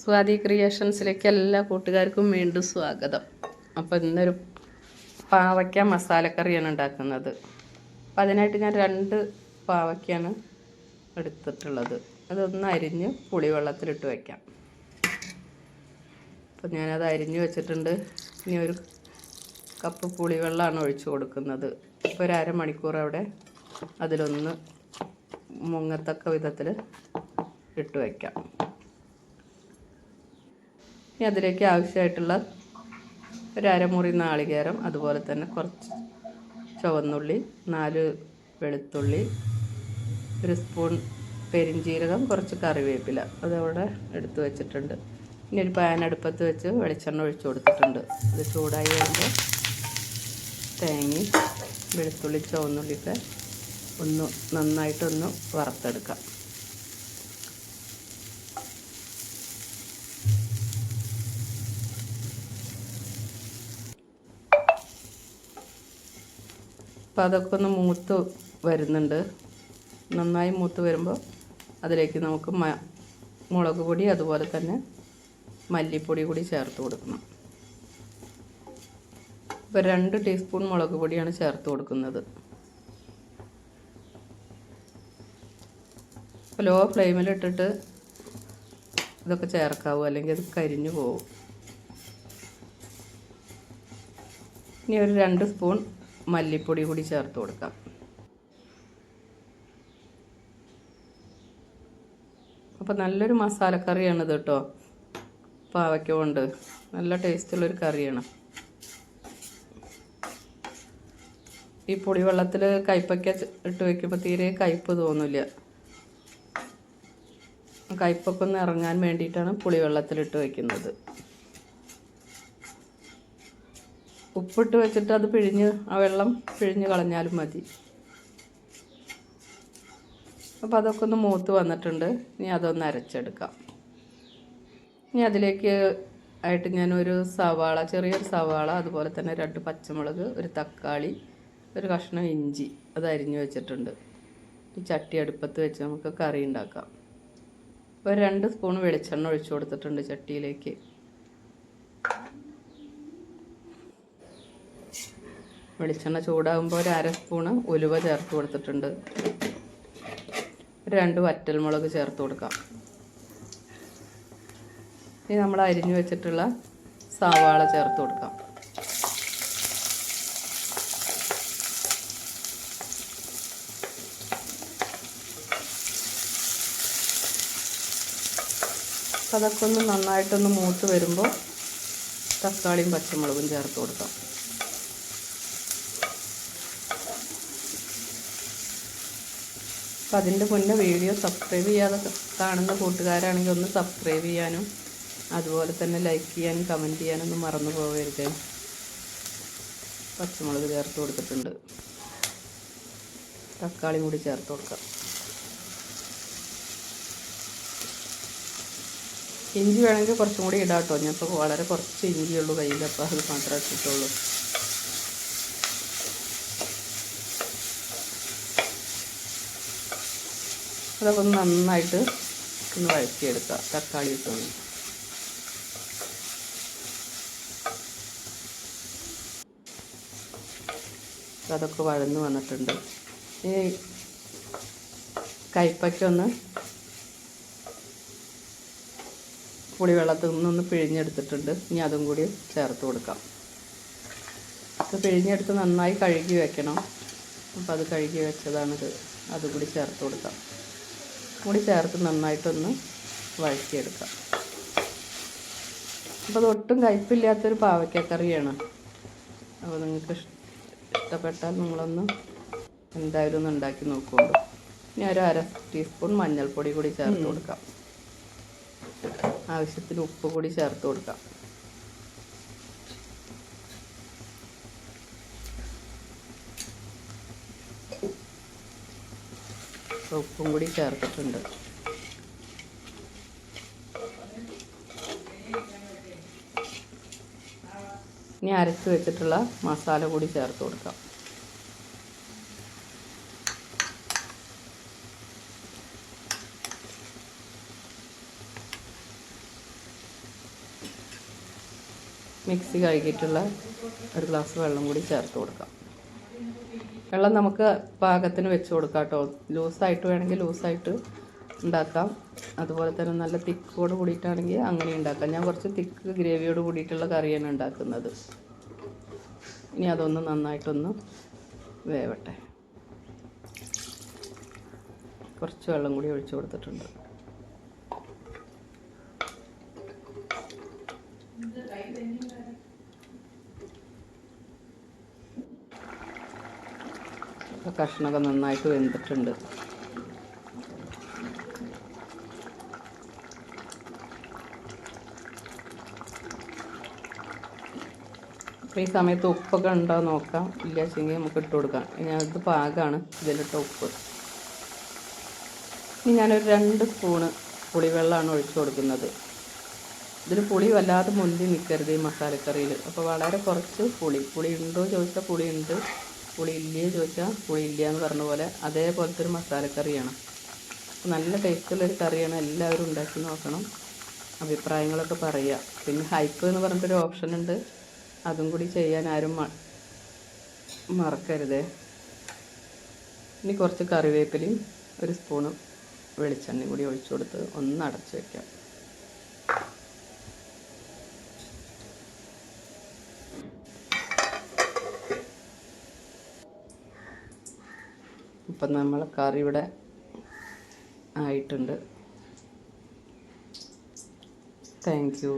സ്വാതി ക്രിയേഷൻസിലേക്ക് എല്ലാ കൂട്ടുകാർക്കും വീണ്ടും സ്വാഗതം. അപ്പോൾ ഇന്നൊരു പാവയ്ക്ക മസാലക്കറിയാണ് ഉണ്ടാക്കുന്നത്. അപ്പോൾ അതിനായിട്ട് ഞാൻ രണ്ട് പാവയ്ക്കാണ് എടുത്തിട്ടുള്ളത്. അതൊന്ന് അരിഞ്ഞ് പുളിവെള്ളത്തിലിട്ട് വയ്ക്കാം അപ്പോൾ ഞാനത് അരിഞ്ഞ് വെച്ചിട്ടുണ്ട്. ഇനി ഒരു കപ്പ് പുളിവെള്ളമാണ് ഒഴിച്ചു കൊടുക്കുന്നത്. ഇപ്പോൾ ഒരു അരമണിക്കൂർ അവിടെ അതിലൊന്ന് മുങ്ങത്തക്ക വിധത്തിൽ ഇട്ട് വയ്ക്കാം ഇനി അതിലേക്ക് ആവശ്യമായിട്ടുള്ള ഒരു നാളികേരം അതുപോലെ തന്നെ കുറച്ച് ചുവന്നുള്ളി നാല് വെളുത്തുള്ളി ഒരു സ്പൂൺ പെരിഞ്ജീരകം കുറച്ച് കറിവേപ്പില. അതവിടെ എടുത്ത് വെച്ചിട്ടുണ്ട്. ഇനി ഒരു പാൻ അടുപ്പത്ത് വെച്ച് വെളിച്ചെണ്ണ ഒഴിച്ചു കൊടുത്തിട്ടുണ്ട്. ഇത് ചൂടായി വരുമ്പോൾ തേങ്ങയും വെളുത്തുള്ളി ചുവന്നുള്ളിയൊക്കെ ഒന്ന് നന്നായിട്ടൊന്ന് വറുത്തെടുക്കാം. അപ്പോൾ അതൊക്കെ ഒന്ന് മൂത്ത് വരുന്നുണ്ട്. നന്നായി മൂത്ത് വരുമ്പോൾ അതിലേക്ക് നമുക്ക് മ മുളക് പൊടി അതുപോലെ തന്നെ മല്ലിപ്പൊടി കൂടി ചേർത്ത് കൊടുക്കണം. ഇപ്പോൾ രണ്ട് ടീസ്പൂൺ മുളക് പൊടിയാണ് ചേർത്ത് കൊടുക്കുന്നത്. അപ്പോൾ ലോ ഫ്ലെയിമിലിട്ടിട്ട് ഇതൊക്കെ ചേർക്കാവൂ അല്ലെങ്കിൽ അത് കരിഞ്ഞു പോകും ഇനി ഒരു രണ്ട് സ്പൂൺ മല്ലിപ്പൊടി കൂടി ചേർത്ത് കൊടുക്കാം. അപ്പോൾ നല്ലൊരു മസാലക്കറിയാണ് ഇത് കേട്ടോ. പാവയ്ക്ക കൊണ്ട് നല്ല ടേസ്റ്റുള്ളൊരു കറിയാണ്. ഈ പുളിവെള്ളത്തിൽ കയ്പയ്ക്ക ഇട്ട് വയ്ക്കുമ്പോൾ തീരെ കയ്പ്പ് തോന്നില്ല. കയ്പ്പൊക്കെ ഒന്ന് ഇറങ്ങാൻ വേണ്ടിയിട്ടാണ് പുളിവെള്ളത്തിലിട്ട് വെക്കുന്നത്. ഉപ്പിട്ട് വെച്ചിട്ട് അത് പിഴിഞ്ഞ് ആ വെള്ളം പിഴിഞ്ഞ് കളഞ്ഞാലും മതി. അപ്പോൾ അതൊക്കെ ഒന്ന് മൂത്ത് വന്നിട്ടുണ്ട്. ഇനി അതൊന്ന് അരച്ചെടുക്കാം. ഇനി അതിലേക്ക് ആയിട്ട് ഞാനൊരു സവാള ചെറിയൊരു സവാള അതുപോലെ തന്നെ രണ്ട് പച്ചമുളക് ഒരു തക്കാളി ഒരു കഷ്ണം ഇഞ്ചി അത് അരിഞ്ഞു വെച്ചിട്ടുണ്ട്. ഈ ചട്ടി അടുപ്പത്ത് വെച്ച് നമുക്ക് കറി ഉണ്ടാക്കാം. ഒരു രണ്ട് സ്പൂൺ വെളിച്ചെണ്ണ ഒഴിച്ചു കൊടുത്തിട്ടുണ്ട് ചട്ടിയിലേക്ക്. വെളിച്ചെണ്ണ ചൂടാകുമ്പോൾ ഒരു അര സ്പൂണ് ഉലുവ ചേർത്ത് കൊടുത്തിട്ടുണ്ട്. രണ്ട് വറ്റൽമുളക് ചേർത്ത് കൊടുക്കാം. ഇനി നമ്മൾ അരിഞ്ഞു വെച്ചിട്ടുള്ള സവാള ചേർത്ത് കൊടുക്കാം. അതൊക്കെ ഒന്ന് നന്നായിട്ടൊന്ന് മൂത്ത് വരുമ്പോൾ തക്കാളിയും പച്ചമുളകും ചേർത്ത് കൊടുക്കാം. അപ്പം അതിന്റെ മുന്നേ വീഡിയോ സബ്സ്ക്രൈബ് ചെയ്യാതെ കാണുന്ന കൂട്ടുകാരാണെങ്കിൽ ഒന്ന് സബ്സ്ക്രൈബ് ചെയ്യാനും അതുപോലെ തന്നെ ലൈക്ക് ചെയ്യാനും കമന്റ് ചെയ്യാനൊന്നും മറന്നു പോകരുത്. പച്ചമുളക് ചേർത്ത് കൊടുത്തിട്ടുണ്ട്. തക്കാളിയും കൂടി ചേർത്ത് കൊടുക്കാം. ഇഞ്ചി വേണമെങ്കിൽ കുറച്ചും കൂടി ഇടാം കേട്ടോ ഞാൻ ഇപ്പോൾ വളരെ കുറച്ച് ഇഞ്ചിയുള്ളൂ കയ്യിൽ അപ്പോൾ അത് മാത്രമേ ഇട്ടിട്ടുള്ളൂ. അതൊക്കെ ഒന്ന് നന്നായിട്ട് ഒന്ന് വഴറ്റിയെടുക്കുക. തക്കാളി ഇട്ടൊന്ന് അതൊക്കെ വഴന്ന് വന്നിട്ടുണ്ട്. ഈ കയ്പയ്ക്കൊന്ന് പുളിവെള്ളത്തിൽ നിന്നൊന്ന് പിഴിഞ്ഞെടുത്തിട്ടുണ്ട്. ഇനി അതും കൂടി ചേർത്ത് കൊടുക്കാം. അത് പിഴിഞ്ഞെടുത്ത് നന്നായി കഴുകി വെക്കണം. അപ്പോൾ അത് കഴുകി വെച്ചതാണിത്. അതും കൂടി ചേർത്ത് കൊടുക്കാം. കൂടി ചേർത്ത് നന്നായിട്ടൊന്ന് വഴറ്റിയെടുക്കാം. അപ്പോൾ അതൊട്ടും കയ്പില്ലാത്തൊരു പാവയ്ക്കക്കറിയാണ്. അപ്പോൾ നിങ്ങൾക്ക് ഇഷ്ടപ്പെട്ടാൽ നിങ്ങളൊന്ന് എന്തായാലും ഒന്ന് ഉണ്ടാക്കി നോക്കുള്ളൂ ഇനി ഒരു അര ടീസ്പൂൺ മഞ്ഞൾപ്പൊടി കൂടി ചേർത്ത് കൊടുക്കാം. ആവശ്യത്തിന് ഉപ്പ് കൂടി ചേർത്ത് കൊടുക്കാം. ഉപ്പും കൂടി ചേർത്തിട്ടുണ്ട്. ഇനി അരച്ച് വെച്ചിട്ടുള്ള മസാല കൂടി ചേർത്ത് കൊടുക്കാം. മിക്സി കഴുകിയിട്ടുള്ള ഒരു ഗ്ലാസ് വെള്ളം കൂടി ചേർത്ത് കൊടുക്കാം. വെള്ളം നമുക്ക് പാകത്തിന് വെച്ച് കൊടുക്കാം കേട്ടോ ലൂസായിട്ട് വേണമെങ്കിൽ ലൂസായിട്ട് ഉണ്ടാക്കാം. അതുപോലെ തന്നെ നല്ല തിക്കോട് കൂടിയിട്ടാണെങ്കിൽ അങ്ങനെ ഉണ്ടാക്കാം. ഞാൻ കുറച്ച് തിക്ക് ഗ്രേവിയോട് കൂടിയിട്ടുള്ള കറിയാണ് ഉണ്ടാക്കുന്നത്. ഇനി അതൊന്ന് നന്നായിട്ടൊന്ന് വേവട്ടെ. കുറച്ച് വെള്ളം കൂടി ഒഴിച്ചു കൊടുത്തിട്ടുണ്ട് ഇപ്പൊ കഷ്ണമൊക്കെ നന്നായിട്ട് വെന്തിട്ടുണ്ട്. അപ്പോൾ ഈ സമയത്ത് ഉപ്പൊക്കെ ഉണ്ടോ നോക്കാം. ഇല്ല വെച്ചെങ്കിൽ നമുക്ക് ഇട്ട് കൊടുക്കാം. ഇനി അത് പാകമാണ് ഇതിലിട്ട ഉപ്പ്. ഇനി ഞാനൊരു രണ്ട് സ്പൂണ് പുളിവെള്ളമാണ് ഒഴിച്ചു കൊടുക്കുന്നത്. ഇതിൽ പുളി വല്ലാതെ മുന്തി നിൽക്കരുത് ഈ മസാലക്കറിയിൽ അപ്പോൾ വളരെ കുറച്ച് പുളി. പുളി ഉണ്ടോ ചോദിച്ചാൽ പുളി ഉണ്ട് പുളി ഇല്ലയോ ചോദിച്ചാൽ പുളി ഇല്ല എന്ന് പറഞ്ഞ പോലെ അതേപോലത്തെ ഒരു മസാലക്കറിയാണ്. നല്ല ടേസ്റ്റുള്ളൊരു കറിയാണ് എല്ലാവരും ഉണ്ടാക്കി നോക്കണം അഭിപ്രായങ്ങളൊക്കെ പറയുക പിന്നെ ഹൈപ്പ് എന്ന് പറഞ്ഞിട്ടൊരു ഓപ്ഷൻ ഉണ്ട്. അതും കൂടി ചെയ്യാൻ ആരും മറക്കരുതേ. ഇനി കുറച്ച് കറിവേപ്പിലയും ഒരു സ്പൂണ് വെളിച്ചെണ്ണയും കൂടി ഒഴിച്ചു കൊടുത്ത് ഒന്ന് അടച്ചു വെക്കാം. ഇപ്പം നമ്മൾ കറി ഇവിടെ ആയിട്ടുണ്ട്. Thank you